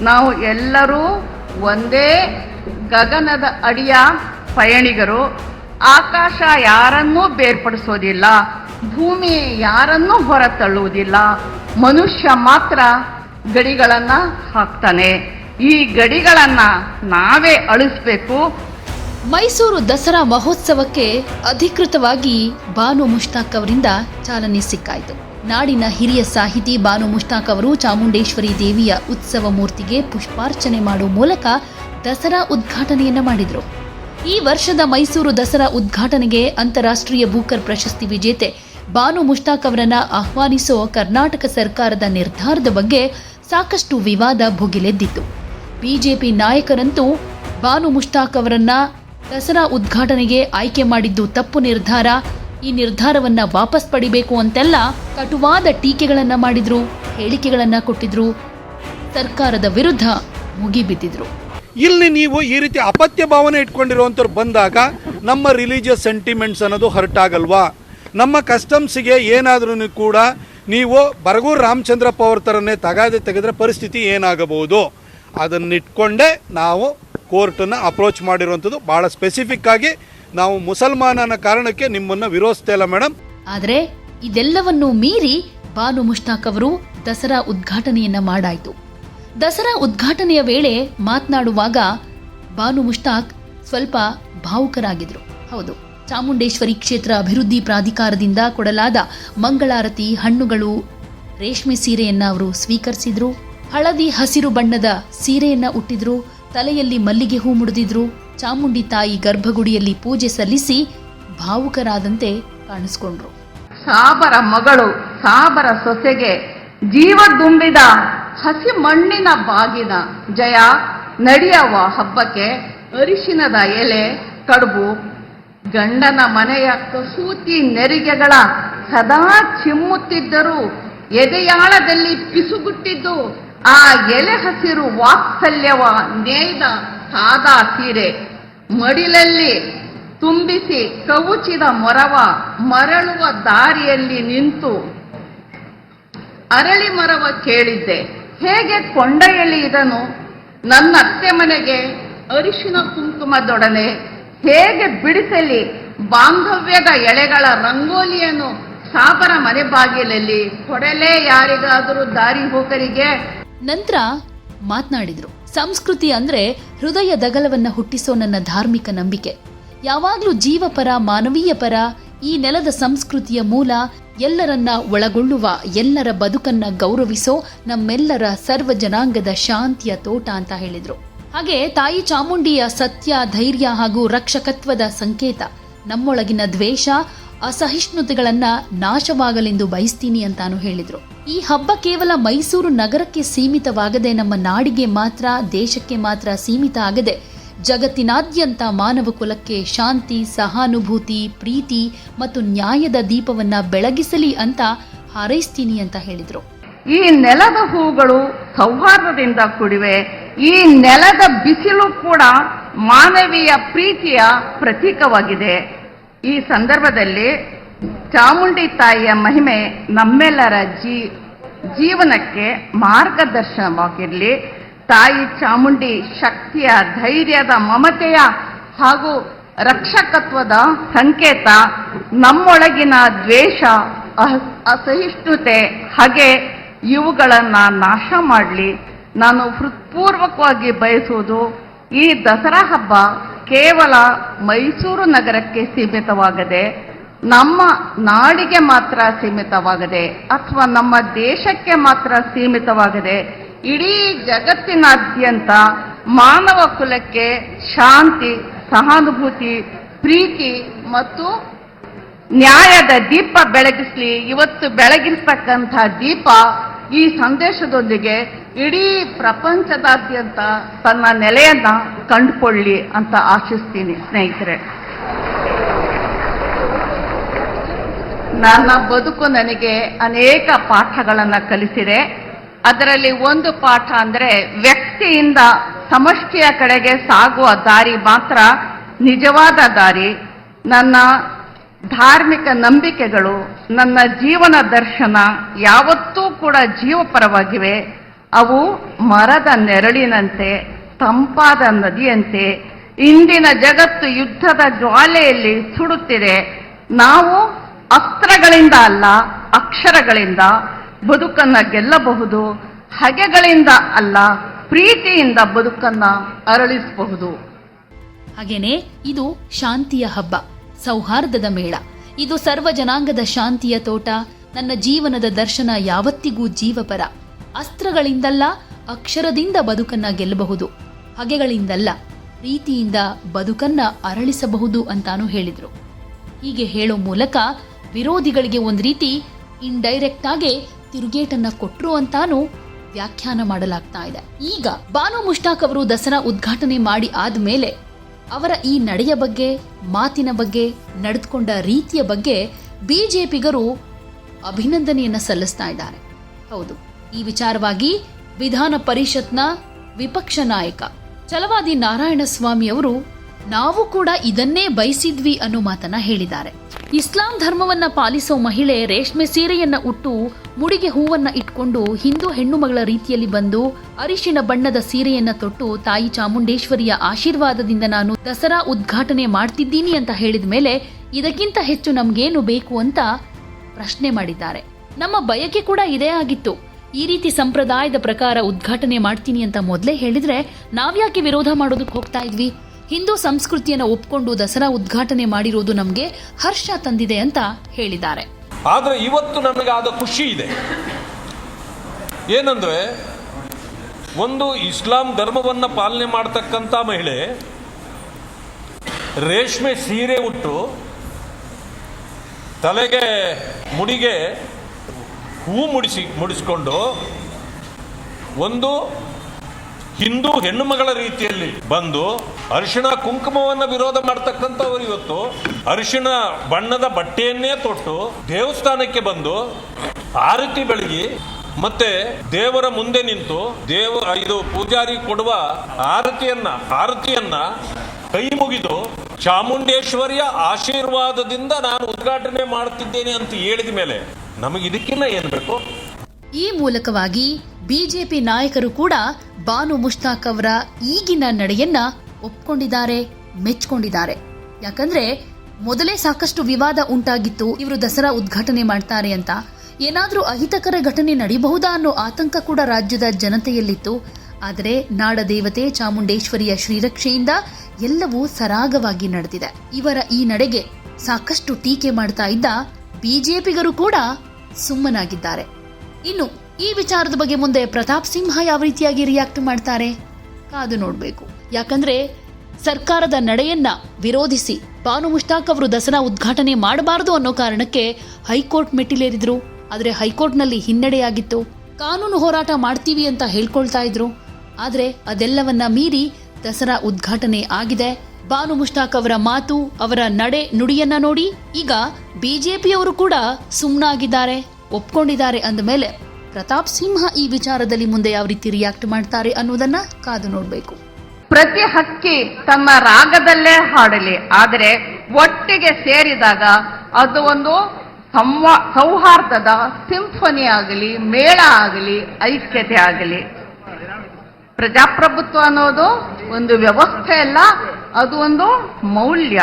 ನಾವು ಎಲ್ಲರೂ ಒಂದೇ ಗಗನದ ಅಡಿಯ ಪಯಣಿಗರು. ಆಕಾಶ ಯಾರನ್ನೂ ಬೇರ್ಪಡಿಸೋದಿಲ್ಲ, ಭೂಮಿ ಯಾರನ್ನೂ ಹೊರತಳ್ಳುವುದಿಲ್ಲ. ಮನುಷ್ಯ ಮಾತ್ರ ಗಡಿಗಳನ್ನು ಹಾಕ್ತಾನೆ. ಈ ಗಡಿಗಳನ್ನು ನಾವೇ ಅಳಿಸ್ಬೇಕು. ಮೈಸೂರು ದಸರಾ ಮಹೋತ್ಸವಕ್ಕೆ ಅಧಿಕೃತವಾಗಿ ಬಾನು ಮುಷ್ತಾಕ್ ಅವರಿಂದ ಚಾಲನೆ ಸಿಕ್ಕಾಯಿತು. ನಾಡಿನ ಹಿರಿಯ ಸಾಹಿತಿ ಬಾನು ಮುಷ್ತಾಕ್ ಅವರು ಚಾಮುಂಡೇಶ್ವರಿ ದೇವಿಯ ಉತ್ಸವ ಮೂರ್ತಿಗೆ ಪುಷ್ಪಾರ್ಚನೆ ಮಾಡುವ ಮೂಲಕ ದಸರಾ ಉದ್ಘಾಟನೆಯನ್ನು ಮಾಡಿದರು. ಈ ವರ್ಷದ ಮೈಸೂರು ದಸರಾ ಉದ್ಘಾಟನೆಗೆ ಅಂತಾರಾಷ್ಟ್ರೀಯ ಬೂಕರ್ ಪ್ರಶಸ್ತಿ ವಿಜೇತೆ ಬಾನು ಮುಷ್ತಾಕ್ ಅವರನ್ನ ಆಹ್ವಾನಿಸೋ ಕರ್ನಾಟಕ ಸರ್ಕಾರದ ನಿರ್ಧಾರದ ಬಗ್ಗೆ ಸಾಕಷ್ಟು ವಿವಾದ ಭುಗಿಲೆದ್ದಿತ್ತು. ಬಿಜೆಪಿ ನಾಯಕರಂತೂ ಬಾನು ಮುಷ್ತಾಕ್ ಅವರನ್ನ ದಸರಾ ಉದ್ಘಾಟನೆಗೆ ಆಯ್ಕೆ ಮಾಡಿದ್ದು ತಪ್ಪು ನಿರ್ಧಾರ ಈ ನಿರ್ಧಾರವನ್ನ ವಾಪಸ್ ಪಡಿಬೇಕು ಅಂತೆಲ್ಲ ಕಟುವಾದ ಟೀಕೆಗಳನ್ನ ಮಾಡಿದ್ರು, ಹೇಳಿಕೆಗಳನ್ನ ಕೊಟ್ಟಿದ್ರು. ಸರ್ಕಾರದ ವಿರುದ್ಧ ಮುಗಿಬಿದ್ದಿದ್ರು. ಇಲ್ಲಿ ನೀವು ಈ ರೀತಿ ಅಪತ್ಯ ಭಾವನೆ ಇಟ್ಕೊಂಡಿರುವಂಥವ್ರು ಬಂದಾಗ ನಮ್ಮ ರಿಲಿಜಿಯಸ್ ಸೆಂಟಿಮೆಂಟ್ಸ್ ಅನ್ನೋದು ಹರ್ಟ್ ಆಗಲ್ವಾ ನಮ್ಮ ಕಸ್ಟಮ್ಸ್ಗೆ ಏನಾದ್ರೂ ಕೂಡ ನೀವು ಬರಗೂರು ರಾಮಚಂದ್ರಪ್ಪ ಅವ್ರ ಥರನೇ ತಗಾದೆ ತೆಗೆದ್ರೆ ಪರಿಸ್ಥಿತಿ ಏನಾಗಬಹುದು? ಅದನ್ನಿಟ್ಕೊಂಡೇ ನಾವು ಕೋರ್ಟನ್ನು ಅಪ್ರೋಚ್ ಮಾಡಿರುವಂಥದ್ದು ಭಾಳ ಸ್ಪೆಸಿಫಿಕ್ ಆಗಿ ನಾವು ಮುಸಲ್ಮಾನನ ಕಾರಣಕ್ಕೆ ನಿಮ್ಮನ್ನ ವಿರೋಧಿಸ್ತಾ ಇಲ್ಲ ಮೇಡಮ್ ಆದರೆ ಇದೆಲ್ಲವನ್ನೂ ಮೀರಿ ಬಾನು ಮುಷ್ತಾಕ್ ಅವರು ದಸರಾ ಉದ್ಘಾಟನೆಯನ್ನ ಮಾಡಾಯಿತು. ದಸರಾ ಉದ್ಘಾಟನೆಯ ವೇಳೆ ಮಾತನಾಡುವಾಗ ಬಾನು ಮುಷ್ತಾಕ್ ಸ್ವಲ್ಪ ಭಾವುಕರಾಗಿದ್ರು. ಹೌದು, ಚಾಮುಂಡೇಶ್ವರಿ ಕ್ಷೇತ್ರ ಅಭಿವೃದ್ಧಿ ಪ್ರಾಧಿಕಾರದಿಂದ ಕೊಡಲಾದ ಮಂಗಳಾರತಿ ಹಣ್ಣುಗಳು ರೇಷ್ಮೆ ಸೀರೆಯನ್ನ ಅವರು ಸ್ವೀಕರಿಸಿದ್ರು. ಹಳದಿ ಹಸಿರು ಬಣ್ಣದ ಸೀರೆಯನ್ನ ಉಟ್ಟಿದ್ರು. ತಲೆಯಲ್ಲಿ ಮಲ್ಲಿಗೆ ಹೂ ಮುಡಿದಿದ್ರು. ಚಾಮುಂಡಿ ತಾಯಿ ಗರ್ಭಗುಡಿಯಲ್ಲಿ ಪೂಜೆ ಸಲ್ಲಿಸಿ ಭಾವುಕರಾದಂತೆ ಕಾಣಿಸ್ಕೊಂಡ್ರು. ಸಾಬರ ಮಗಳು, ಸಾಬರ ಸೊಸೆಗೆ ಜೀವ ದುಂಬಿದ ಹಸಿ ಮಣ್ಣಿನ ಬಾಗಿನ ಜಯ ನಡೆಯವ ಹಬ್ಬಕ್ಕೆ ಅರಿಶಿನದ ಎಲೆ, ಕಡುಬು, ಗಂಡನ ಮನೆಯ ಕಸೂತಿ ನೆರಿಗೆಗಳ ಸದಾ ಚಿಮ್ಮುತ್ತಿದ್ದರೂ ಎದೆಯಾಳದಲ್ಲಿ ಪಿಸುಗುಟ್ಟಿದ್ದು ಆ ಎಲೆ ಹಸಿರು ವಾತ್ಸಲ್ಯವ ನೇಯ್ದ ಸಾದಾ ಸೀರೆ ಮಡಿಲಲ್ಲಿ ತುಂಬಿಸಿ ಕವುಚಿದ ಮೊರವ ಮರಳುವ ದಾರಿಯಲ್ಲಿ ನಿಂತು ಅರಳಿ ಮರವ ಕೇಳಿದ್ದೆ. ಹೇಗೆ ಕೊಂಡೊಯ್ಯಲಿ ಇದನು? ನನ್ನ ಅತ್ತೆ ಮನೆಗೆ ಅರಿಶಿನ ಕುಂಕುಮದೊಡನೆ ಹೇಗೆ ಬಿಡಿಸಲಿ? ಬಾಂಧವ್ಯದ ಎಳೆಗಳ ರಂಗೋಲಿಯನ್ನು ಸಾಬರ ಮನೆ ಬಾಗಿಲಲ್ಲಿ ಕೊಡಲೇ ಯಾರಿಗಾದರೂ ದಾರಿ ಹೋಗರಿಗೆ ನಂತರ ಮಾತನಾಡಿದ್ರು. ಸಂಸ್ಕೃತಿ ಅಂದ್ರೆ ಹೃದಯ ದಗಲವನ್ನ ಹುಟ್ಟಿಸೋ ನನ್ನ ಧಾರ್ಮಿಕ ನಂಬಿಕೆ. ಯಾವಾಗ್ಲೂ ಜೀವಪರ ಮಾನವೀಯ ಪರ, ಈ ನೆಲದ ಸಂಸ್ಕೃತಿಯ ಮೂಲ ಎಲ್ಲರನ್ನ ಒಳಗೊಳ್ಳುವ, ಎಲ್ಲರ ಬದುಕನ್ನ ಗೌರವಿಸೋ ನಮ್ಮೆಲ್ಲರ ಸರ್ವ ಜನಾಂಗದ ಶಾಂತಿಯ ತೋಟ ಅಂತ ಹೇಳಿದ್ರು. ಹಾಗೆ ತಾಯಿ ಚಾಮುಂಡಿಯ ಸತ್ಯ, ಧೈರ್ಯ ಹಾಗೂ ರಕ್ಷಕತ್ವದ ಸಂಕೇತ, ನಮ್ಮೊಳಗಿನ ದ್ವೇಷ ಅಸಹಿಷ್ಣುತೆಗಳನ್ನ ನಾಶವಾಗಲೆಂದು ಬಯಸ್ತೀನಿ ಅಂತಾನು ಹೇಳಿದ್ರು. ಈ ಹಬ್ಬ ಕೇವಲ ಮೈಸೂರು ನಗರಕ್ಕೆ ಸೀಮಿತವಾಗದೆ ನಮ್ಮ ನಾಡಿಗೆ ಮಾತ್ರ, ದೇಶಕ್ಕೆ ಮಾತ್ರ ಸೀಮಿತ ಆಗದೆ, ಜಗತ್ತಿನಾದ್ಯಂತ ಮಾನವ ಕುಲಕ್ಕೆ ಶಾಂತಿ, ಸಹಾನುಭೂತಿ, ಪ್ರೀತಿ ಮತ್ತು ನ್ಯಾಯದ ದೀಪವನ್ನ ಬೆಳಗಿಸಲಿ ಅಂತ ಹಾರೈಸ್ತೀನಿ ಅಂತ ಹೇಳಿದ್ರು. ಈ ನೆಲದ ಹೂಗಳು ಸೌಹಾರ್ದದಿಂದ ಕೂಡಿವೆ. ಈ ನೆಲದ ಬಿಸಿಲು ಕೂಡ ಮಾನವೀಯ ಪ್ರೀತಿಯ ಪ್ರತೀಕವಾಗಿದೆ. ಈ ಸಂದರ್ಭದಲ್ಲಿ ಚಾಮುಂಡಿ ತಾಯಿಯ ಮಹಿಮೆ ನಮ್ಮೆಲ್ಲರ ಜೀ, ಜೀವನಕ್ಕೆ ಮಾರ್ಗದರ್ಶನವಾಗಿರಲಿ. ತಾಯಿ ಚಾಮುಂಡಿ ಶಕ್ತಿಯ ಧೈರ್ಯದ ಮಮತೆಯ ಹಾಗೂ ರಕ್ಷಕತ್ವದ ಸಂಕೇತ, ನಮ್ಮೊಳಗಿನ ದ್ವೇಷ ಅಸಹಿಷ್ಣುತೆ, ಹಾಗೆ, ಇವುಗಳನ್ನ ನಾಶ ಮಾಡಲಿ. ನಾನು ಹೃತ್ಪೂರ್ವಕವಾಗಿ ಬಯಸುವುದು ಈ ದಸರಾ ಹಬ್ಬ ಕೇವಲ ಮೈಸೂರು ನಗರಕ್ಕೆ ಸೀಮಿತವಾಗದೆ, ನಮ್ಮ ನಾಡಿಗೆ ಮಾತ್ರ ಸೀಮಿತವಾಗದೆ, ಅಥವಾ ನಮ್ಮ ದೇಶಕ್ಕೆ ಮಾತ್ರ ಸೀಮಿತವಾಗದೆ, ಇಡೀ ಜಗತ್ತಿನಾದ್ಯಂತ ಮಾನವ ಕುಲಕ್ಕೆ ಶಾಂತಿ, ಸಹಾನುಭೂತಿ, ಪ್ರೀತಿ ಮತ್ತು ನ್ಯಾಯದ ದೀಪ ಬೆಳಗಿಸಲಿ, ಇವತ್ತು ಬೆಳಗಿಸ್ತಕ್ಕಂಥ ದೀಪ ಈ ಸಂದೇಶದೊಂದಿಗೆ ಇಡೀ ಪ್ರಪಂಚದಾದ್ಯಂತ ತನ್ನ ನೆಲೆಯನ್ನ ಕಂಡುಕೊಳ್ಳಿ ಅಂತ ಆಶಿಸ್ತೀನಿ ಸ್ನೇಹಿತರೆ. ನನ್ನ ಬದುಕು ನನಗೆ ಅನೇಕ ಪಾಠಗಳನ್ನ ಕಲಿಸಿದೆ. ಅದರಲ್ಲಿ ಒಂದು ಪಾಠ ಅಂದ್ರೆ ವ್ಯಕ್ತಿಯಿಂದ ಸಮಷ್ಟಿಯ ಕಡೆಗೆ ಸಾಗುವ ದಾರಿ ಮಾತ್ರ ನಿಜವಾದ ದಾರಿ. ನನ್ನ ಧಾರ್ಮಿಕ ನಂಬಿಕೆಗಳು, ನನ್ನ ಜೀವನ ದರ್ಶನ ಯಾವತ್ತೂ ಕೂಡ ಜೀವಪರವಾಗಿವೆ. ಅವು ಮರದ ನೆರಳಿನಂತೆ, ತಂಪಾದ ನದಿಯಂತೆ, ಇಂದಿನ ಜಗತ್ತು ಯುದ್ಧದ ಜ್ವಾಲೆಯಲ್ಲಿ ಸುಡುತ್ತಿದೆ. ನಾವು ಅಸ್ತ್ರಗಳಿಂದ ಅಲ್ಲ, ಅಕ್ಷರಗಳಿಂದ ಬದುಕನ್ನ ಗೆಲ್ಲಬಹುದು, ಹಗೆಗಳಿಂದ ಅಲ್ಲ, ಪ್ರೀತಿಯಿಂದ ಬದುಕನ್ನ ಅರಳಿಸಬಹುದು. ಹಾಗೇನೆ, ಇದು ಶಾಂತಿಯ ಹಬ್ಬ, ಸೌಹಾರ್ದದ ಮೇಳ. ಇದು ಸರ್ವ ಜನಾಂಗದ ಶಾಂತಿಯ ತೋಟ, ನನ್ನ ಜೀವನದ ದರ್ಶನ ಯಾವತ್ತಿಗೂ ಜೀವಪರ. ಅಸ್ತ್ರಗಳಿಂದಲ್ಲ, ಅಕ್ಷರದಿಂದ ಬದುಕನ್ನ ಗೆಲ್ಲಬಹುದು. ಹಗೆಗಳಿಂದಲ್ಲ, ಪ್ರೀತಿಯಿಂದ ಬದುಕನ್ನ ಅರಳಿಸಬಹುದು ಅಂತಾನು ಹೇಳಿದರು. ಹೀಗೆ ಹೇಳೋ ಮೂಲಕ ವಿರೋಧಿಗಳಿಗೆ ಒಂದು ರೀತಿ ಇನ್ಡೈರೆಕ್ಟ್ ಆಗಿ ತಿರುಗೇಟನ್ನ ಕೊಟ್ಟರು ಅಂತಾನು ವ್ಯಾಖ್ಯಾನ ಮಾಡಲಾಗ್ತಾ ಇದೆ. ಈಗ ಬಾನು ಮುಷ್ತಾಕ್ ಅವರು ದಸರಾ ಉದ್ಘಾಟನೆ ಮಾಡಿ ಆದಮೇಲೆ ಅವರ ಈ ನಡೆಯ ಬಗ್ಗೆ, ಮಾತಿನ ಬಗ್ಗೆ, ನಡೆದುಕೊಂಡ ರೀತಿಯ ಬಗ್ಗೆ ಬಿಜೆಪಿಗರು ಅಭಿನಂದನೆಯನ್ನ ಸಲ್ಲಿಸ್ತಾ ಇದ್ದಾರೆ. ಹೌದು. ಈ ವಿಚಾರವಾಗಿ ವಿಧಾನ ಪರಿಷತ್ನ ವಿಪಕ್ಷ ನಾಯಕ ಛಲವಾದಿ ನಾರಾಯಣಸ್ವಾಮಿ ಅವರು, ನಾವು ಕೂಡ ಇದನ್ನೇ ಬಯಸಿದ್ವಿ ಅನ್ನೋ ಮಾತನ್ನ ಹೇಳಿದ್ದಾರೆ. ಇಸ್ಲಾಂ ಧರ್ಮವನ್ನ ಪಾಲಿಸೋ ಮಹಿಳೆ ರೇಷ್ಮೆ ಸೀರೆಯನ್ನ ಉಟ್ಟು ಮುಡಿಗೆ ಹೂವನ್ನ ಇಟ್ಕೊಂಡು ಹಿಂದೂ ಹೆಣ್ಣು ಮಗಳ ರೀತಿಯಲ್ಲಿ ಬಂದು ಅರಿಶಿನ ಬಣ್ಣದ ಸೀರೆಯನ್ನ ತೊಟ್ಟು ತಾಯಿ ಚಾಮುಂಡೇಶ್ವರಿಯ ಆಶೀರ್ವಾದದಿಂದ ನಾನು ದಸರಾ ಉದ್ಘಾಟನೆ ಮಾಡ್ತಿದ್ದೀನಿ ಅಂತ ಹೇಳಿದ ಮೇಲೆ ಇದಕ್ಕಿಂತ ಹೆಚ್ಚು ನಮ್ಗೇನು ಬೇಕು ಅಂತ ಪ್ರಶ್ನೆ ಮಾಡಿದ್ದಾರೆ. ನಮ್ಮ ಬಯಕೆ ಕೂಡ ಇದೇ ಆಗಿತ್ತು. ಈ ರೀತಿ ಸಂಪ್ರದಾಯದ ಪ್ರಕಾರ ಉದ್ಘಾಟನೆ ಮಾಡ್ತೀನಿ ಅಂತ ಮೊದಲೇ ಹೇಳಿದ್ರೆ ನಾವ್ಯಾಕೆ ವಿರೋಧ ಮಾಡೋದಕ್ಕೆ ಹೋಗ್ತಾ ಇದ್ವಿ? ಹಿಂದೂ ಸಂಸ್ಕೃತಿಯನ್ನ ಒಪ್ಕೊಂಡು ದಸರಾ ಉದ್ಘಾಟನೆ ಮಾಡಿರೋದು ನಮಗೆ ಹರ್ಷ ತಂದಿದೆ ಅಂತ ಹೇಳಿದ್ದಾರೆ. ಆದರೆ ಇವತ್ತು ನನಗಾದ ಖುಷಿ ಇದೆ. ಏನಂದ್ರೆ ಒಂದು ಇಸ್ಲಾಂ ಧರ್ಮವನ್ನ ಪಾಲನೆ ಮಾಡ್ತಕ್ಕಂಥ ಮಹಿಳೆ ರೇಷ್ಮೆ ಸೀರೆ ಉಟ್ಟು ತಲೆಗೆ ಮುಡಿಗೆ ಹೂ ಮುಡಿಸಿ, ಮುಡಿಸಿಕೊಂಡು ಒಂದು ಹಿಂದೂ ಹೆಣ್ಣು ಮಗಳ ರೀತಿಯಲ್ಲಿ ಬಂದು ಅರಿಶಿಣ ಕುಂಕುಮವನ್ನು ವಿರೋಧ ಮಾಡ್ತಕ್ಕಂಥವ್ರು ಇವತ್ತು. ಅರಿಶಿಣ ಬಣ್ಣದ ಬಟ್ಟೆಯನ್ನೇ ತೊಟ್ಟು ದೇವಸ್ಥಾನಕ್ಕೆ ಬಂದು ಆರತಿ ಬೆಳಗಿ ಮತ್ತೆ ದೇವರ ಮುಂದೆ ನಿಂತು ದೇವ, ಇದು ಪೂಜಾರಿ ಕೊಡುವ ಆರತಿಯನ್ನ ಆರತಿಯನ್ನ ಕೈ ಮುಗಿದು ಚಾಮುಂಡೇಶ್ವರಿಯ ಆಶೀರ್ವಾದದಿಂದ ನಾನು ಉದ್ಘಾಟನೆ ಮಾಡುತ್ತಿದ್ದೇನೆ ಅಂತ ಹೇಳಿದ ಮೇಲೆ ನಮಗೆ ಇದಕ್ಕಿನ್ನ ಏನ್ ಬೇಕು? ಈ ಮೂಲಕವಾಗಿ ಬಿಜೆಪಿ ನಾಯಕರು ಕೂಡ ಬಾನು ಮುಷ್ತಾಕ್ ಅವರ ಈಗಿನ ನಡೆಯನ್ನ ಒಪ್ಕೊಂಡಿದ್ದಾರೆ, ಮೆಚ್ಕೊಂಡಿದ್ದಾರೆ. ಯಾಕಂದ್ರೆ ಮೊದಲೇ ಸಾಕಷ್ಟು ವಿವಾದ ಉಂಟಾಗಿತ್ತು, ಇವರು ದಸರಾ ಉದ್ಘಾಟನೆ ಮಾಡ್ತಾರೆ ಅಂತ. ಏನಾದರೂ ಅಹಿತಕರ ಘಟನೆ ನಡೀಬಹುದಾ ಅನ್ನೋ ಆತಂಕ ಕೂಡ ರಾಜ್ಯದ ಜನತೆಯಲ್ಲಿತ್ತು. ಆದರೆ ನಾಡ ದೇವತೆ ಚಾಮುಂಡೇಶ್ವರಿಯ ಶ್ರೀರಕ್ಷೆಯಿಂದ ಎಲ್ಲವೂ ಸರಾಗವಾಗಿ ನಡೆದಿದೆ. ಇವರ ಈ ನಡೆಗೆ ಸಾಕಷ್ಟು ಟೀಕೆ ಮಾಡ್ತಾ ಇದ್ದ ಬಿಜೆಪಿಗರು ಕೂಡ ಸುಮ್ಮನಾಗಿದ್ದಾರೆ. ಇನ್ನು ಈ ವಿಚಾರದ ಬಗ್ಗೆ ಮುಂದೆ ಪ್ರತಾಪ್ ಸಿಂಹ ಯಾವ ರೀತಿಯಾಗಿ ರಿಯಾಕ್ಟ್ ಮಾಡ್ತಾರೆ? ಕಾದು ನೋಡಬೇಕು. ಯಾಕಂದ್ರೆ ಸರ್ಕಾರದ ನಡೆಯನ್ನ ವಿರೋಧಿಸಿ ಬಾನು ಮುಷ್ತಾಕ್ ಅವರು ದಸರಾ ಉದ್ಘಾಟನೆ ಮಾಡಬಾರದು ಅನ್ನೋ ಕಾರಣಕ್ಕೆ ಹೈಕೋರ್ಟ್ ಮೆಟ್ಟಿಲೇರಿದ್ರು. ಆದರೆ ಹೈಕೋರ್ಟ್ನಲ್ಲಿ ಹಿನ್ನಡೆಯಾಗಿತ್ತು. ಕಾನೂನು ಹೋರಾಟ ಮಾಡ್ತೀವಿ ಅಂತ ಹೇಳ್ಕೊಳ್ತಾ ಇದ್ರು. ಆದರೆ ಅದೆಲ್ಲವನ್ನ ಮೀರಿ ದಸರಾ ಉದ್ಘಾಟನೆ ಆಗಿದೆ. ಬಾನು ಮುಷ್ತಾಕ್ ಅವರ ಮಾತು, ಅವರ ನಡೆ ನುಡಿಯನ್ನ ನೋಡಿ ಈಗ ಬಿಜೆಪಿಯವರು ಕೂಡ ಸುಮ್ಮನಾಗಿದ್ದಾರೆ ಒಪ್ಕೊಂಡಿದ್ದಾರೆ ಅಂದಮೇಲೆ ಪ್ರತಾಪ್ ಸಿಂಹ ಈ ವಿಚಾರದಲ್ಲಿ ಮುಂದೆ ಯಾವ ರೀತಿ ರಿಯಾಕ್ಟ್ ಮಾಡ್ತಾರೆ ಅನ್ನೋದನ್ನ ಕಾದು ನೋಡಬೇಕು. ಪ್ರತಿ ಹಕ್ಕಿ ತನ್ನ ರಾಗದಲ್ಲೇ ಹಾಡಲಿ, ಆದರೆ ಒಟ್ಟಿಗೆ ಸೇರಿದಾಗ ಅದು ಒಂದು ಸಂವಾ, ಸೌಹಾರ್ದದ ಸಿಂಫನಿ ಆಗಲಿ, ಮೇಳ ಆಗಲಿ, ಐಕ್ಯತೆ ಆಗಲಿ. ಪ್ರಜಾಪ್ರಭುತ್ವ ಅನ್ನೋದು ಒಂದು ವ್ಯವಸ್ಥೆ ಅಲ್ಲ ಅದು ಒಂದು ಮೌಲ್ಯ.